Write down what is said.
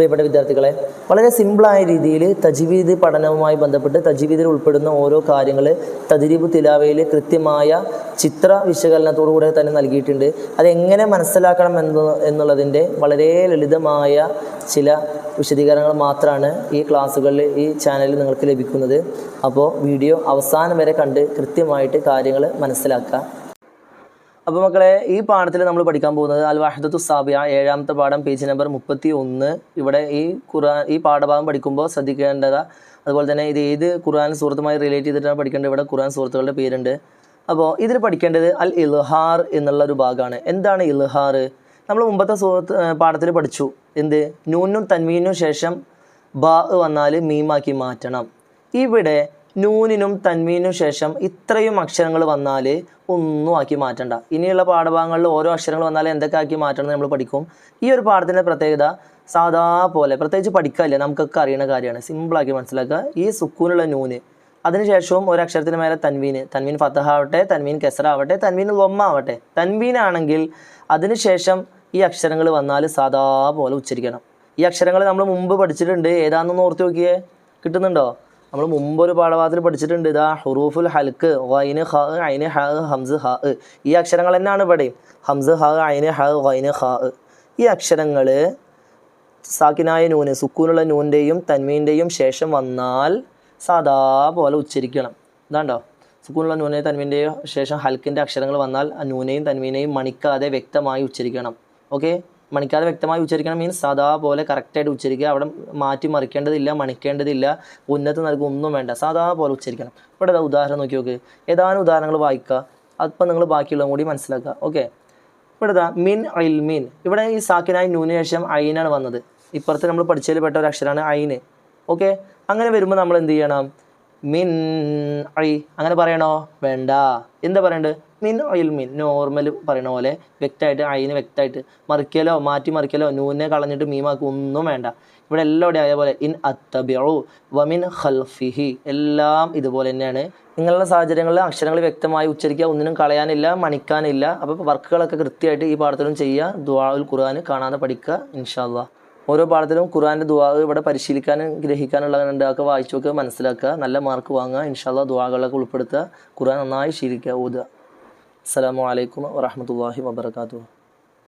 പ്രിയപ്പെട്ട വിദ്യാർത്ഥികളെ വളരെ സിമ്പിളായ രീതിയിൽ തജ്വീദ് പഠനവുമായി ബന്ധപ്പെട്ട് തജ്വീദിൽ ഉൾപ്പെടുന്ന ഓരോ കാര്യങ്ങൾ തദ്രീബ് തിലാവയിൽ കൃത്യമായ ചിത്ര വിശകലനത്തോടുകൂടെ തന്നെ നൽകിയിട്ടുണ്ട്. അതെങ്ങനെ മനസ്സിലാക്കണം എന്ന് എന്നുള്ളതിന്റെ വളരെ ലളിതമായ ചില വിശദീകരണങ്ങൾ മാത്രമാണ് ഈ ക്ലാസ്സുകളിൽ ഈ ചാനലിൽ നിങ്ങൾക്ക് ലഭിക്കുന്നത്. അപ്പോൾ വീഡിയോ അവസാനം വരെ കണ്ട് കൃത്യമായിട്ട് കാര്യങ്ങൾ മനസ്സിലാക്കുക. അപ്പോൾ മക്കളെ ഈ പാഠത്തിൽ നമ്മൾ പഠിക്കാൻ പോകുന്നത് അൽ വാഹിദത്തു സാബിയ ഏഴാമത്തെ പാഠം പേജ് നമ്പർ മുപ്പത്തി ഒന്ന് ഇവിടെ ഈ ഖുർആൻ ഈ പാഠഭാഗം പഠിക്കുമ്പോൾ ശ്രദ്ധിക്കേണ്ടത്. അതുപോലെ തന്നെ ഇത് ഏത് ഖുർആൻ സുഹൃത്തുമായി റിലേറ്റ് ചെയ്തിട്ടാണ് പഠിക്കേണ്ടത്? ഇവിടെ ഖുർആൻ സുഹൃത്തുക്കളുടെ പേരുണ്ട്. അപ്പോൾ ഇതിൽ പഠിക്കേണ്ടത് അൽ ഇൽഹാർ എന്നുള്ള ഒരു ഭാഗമാണ് എന്താണ് ഇൽഹാർ? നമ്മൾ മുമ്പത്തെ സുഹൃത്ത് പാഠത്തിൽ പഠിച്ചു. എന്ത്? നൂനും തന്മീനും ശേഷം ബാ വന്നാൽ മീമാക്കി മാറ്റണം. ഇവിടെ നൂനിനും തന്മീനും ശേഷം ഇത്രയും അക്ഷരങ്ങൾ വന്നാൽ ഒന്നും ആക്കി മാറ്റണ്ട. ഇനിയുള്ള പാഠഭാഗങ്ങളിൽ ഓരോ അക്ഷരങ്ങൾ വന്നാൽ എന്തൊക്കെ ആക്കി മാറ്റണം നമ്മൾ പഠിക്കും. ഈ ഒരു പാഠത്തിന്റെ പ്രത്യേകത സാധാ പോലെ പ്രത്യേകിച്ച് പഠിക്കാനില്ല നമുക്കൊക്കെ അറിയുന്ന കാര്യമാണ്. സിമ്പിളാക്കി മനസ്സിലാക്കുക. ഈ സുക്കൂനുള്ള നൂന്. അതിനുശേഷവും ഒരു അക്ഷരത്തിന് മേലെ തൻവീന് തൻവീൻ ഫത്തഹാവട്ടെ തൻവീൻ കെസറാവട്ടെ തൻവീൻ ലൊമ്മ ആവട്ടെ. തൻവീനാണെങ്കിൽ അതിനുശേഷം ഈ അക്ഷരങ്ങൾ വന്നാൽ സാധാ പോലെ ഉച്ചരിക്കണം. ഈ അക്ഷരങ്ങൾ നമ്മൾ മുമ്പ് പഠിച്ചിട്ടുണ്ട്. ഏതാണെന്ന് ഓർത്ത് നോക്കിയേ. കിട്ടുന്നുണ്ടോ? നമ്മൾ മുമ്പ് ഒരു പാഠഭാഗത്തിൽ പഠിച്ചിട്ടുണ്ട് ഇതാ ഹുറൂഫുൽ ഹൽക്ക് വൈന് ഹ ഐന് ഹ ഹംസ് ഹ ഈ അക്ഷരങ്ങൾ തന്നെയാണ് ഇവിടെ. ഹംസ് ഹ ഐന് ഹ വൈന് ഹ ഈ അക്ഷരങ്ങൾ സാക്കിനായ നൂന് സുക്കൂനുള്ള നൂന്റെയും തന്മീന്റെയും ശേഷം വന്നാൽ സാധാ പോലെ ഉച്ചരിക്കണം. ഇതാണ്ടോ? സുക്കൂനുള്ള നൂനെ തന്മീന്റെയും ശേഷം ഹൽക്കിന്റെ അക്ഷരങ്ങൾ വന്നാൽ നൂനെയും തന്മീനെയും മണിക്കാതെ വ്യക്തമായി ഉച്ചരിക്കണം. ഓക്കെ? മണിക്കാതെ വ്യക്തമായി ഉച്ചരിക്കണം മീൻസ് സാധാ പോലെ കറക്റ്റായിട്ട് ഉച്ചരിക്കുക. അവിടെ മാറ്റി മറിക്കേണ്ടതില്ല മണിക്കേണ്ടതില്ല ഉന്നത നൽകുക ഒന്നും വേണ്ട. സദാ പോലെ ഉച്ചരിക്കണം. ഇവിടെ ഉദാഹരണം നോക്കി നോക്ക്. ഏതാനും ഉദാഹരണങ്ങൾ വായിക്കുക. അപ്പം നിങ്ങൾ ബാക്കിയുള്ളതും കൂടി മനസ്സിലാക്കുക. ഓക്കെ ഇവിടെ മിൻ അയിൽ മീൻ ഇവിടെ ഈ സാക്കിനായി നൂന് ഐനാണ് വന്നത്. ഇപ്പുറത്ത് നമ്മൾ പഠിച്ചതിൽ പെട്ട ഒരു അക്ഷരമാണ് അയിന് ഓക്കെ അങ്ങനെ വരുമ്പോൾ നമ്മൾ എന്ത് ചെയ്യണം? മിൻ ഐ. അങ്ങനെ പറയണോ? വേണ്ട. എന്താ പറയണ്ടത് മിൻ ഐൽ മിൻ നോർമൽ പറയണ പോലെ വ്യക്തമായിട്ട് അയിന് വ്യക്തമായിട്ട് മറിക്കലോ മാറ്റി മറിക്കലോ നൂനെ കളഞ്ഞിട്ട് മീമാക്കും ഒന്നും വേണ്ട. ഇവിടെ എല്ലാവിടെയും അതേപോലെ ഇൻ അത്തബിഉ വമിൻ ഖൽഫിഹി. എല്ലാം ഇതുപോലെ തന്നെയാണ്. നിങ്ങളുടെ സാഹചര്യങ്ങളിൽ അക്ഷരങ്ങൾ വ്യക്തമായി ഉച്ചരിക്കുക ഒന്നിനും കളയാനില്ല മണിക്കാനില്ല. അപ്പോൾ വർക്കുകളൊക്കെ കൃത്യമായിട്ട് ഈ പാഠത്തിലും ചെയ്യുക ദുആഉൽ ഖുർആൻ കാണാതെ പഠിക്കുക ഇൻഷാല്ലാ ഓരോ പാഠത്തിലും ഖുറാന്റെ ദുവാ ഇവിടെ പരിശീലിക്കാനും ഗ്രഹിക്കാനുള്ളതുണ്ട് അതൊക്കെ വായിച്ചു നോക്കുക മനസ്സിലാക്കുക. നല്ല മാർക്ക് വാങ്ങുക. ഇൻഷാല്ലാ ദുവാകളൊക്കെ ഉൾപ്പെടുത്തുക. ഖുർആൻ നന്നായി ശീലിക്കുക ഓതുക. അസ്സലാമു അലൈക്കും വറഹ്മത്തുള്ളാഹി വബറകാതുഹു.